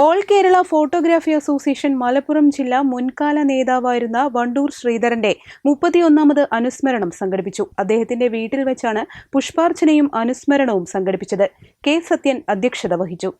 All Kerala photography association Malappuram ജില്ലാ മുൻകാല നേതാവായിരുന്ന വണ്ടൂർ ശ്രീധരന്റെ മുപ്പത്തിയൊന്നാമത് അനുസ്മരണം സംഘടിപ്പിച്ചു. അദ്ദേഹത്തിന്റെ വീട്ടിൽ വെച്ചാണ് പുഷ്പാർച്ചനയും അനുസ്മരണവും സംഘടിപ്പിച്ചത്. കെ. സത്യൻ അധ്യക്ഷത വഹിച്ചു.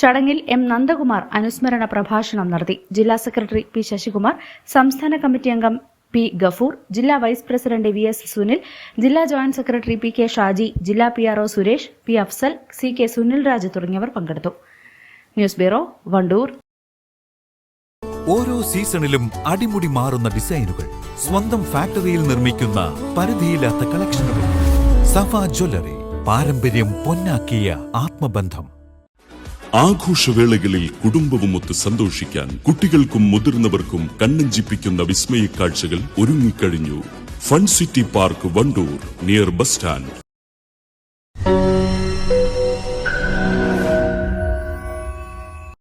ചടങ്ങിൽ എം നന്ദകുമാർ അനുസ്മരണ പ്രഭാഷണം നടത്തി. ജില്ലാ സെക്രട്ടറി പി ശശികുമാർ സംസ്ഥാന കമ്മിറ്റി അംഗം പി ഗഫൂർ ജില്ലാ vice president V S Sunil ജില്ലാ joint secretary P K Shaji ജില്ലാ P R Suresh P Afsal C K Sunil Raj തുടങ്ങിയവർ പങ്കെടുത്തു. News bureau Wandoor. ഓരോ സീസണിലും അടിമുടി മാറുന്ന ഡിസൈനുകൾ സ്വന്തം ഫാക്ടറിയിൽ നിർമ്മിക്കുന്ന പരിധിയില്ലാത്ത കളക്ഷനുകൾ. സഫ ജ്വല്ലറി പാരമ്പര്യം പൊന്നാക്കിയ ആത്മബന്ധം. ആഘോഷവേളകളിൽ കുടുംബവുമൊത്ത് സന്തോഷിക്കാൻ കുട്ടികൾക്കും മുതിർന്നവർക്കും കണ്ണഞ്ചിപ്പിക്കുന്ന വിസ്മയ കാഴ്ചകൾ ഒരുങ്ങിക്കഴിഞ്ഞു. Fun city park Wandoor near bus stand.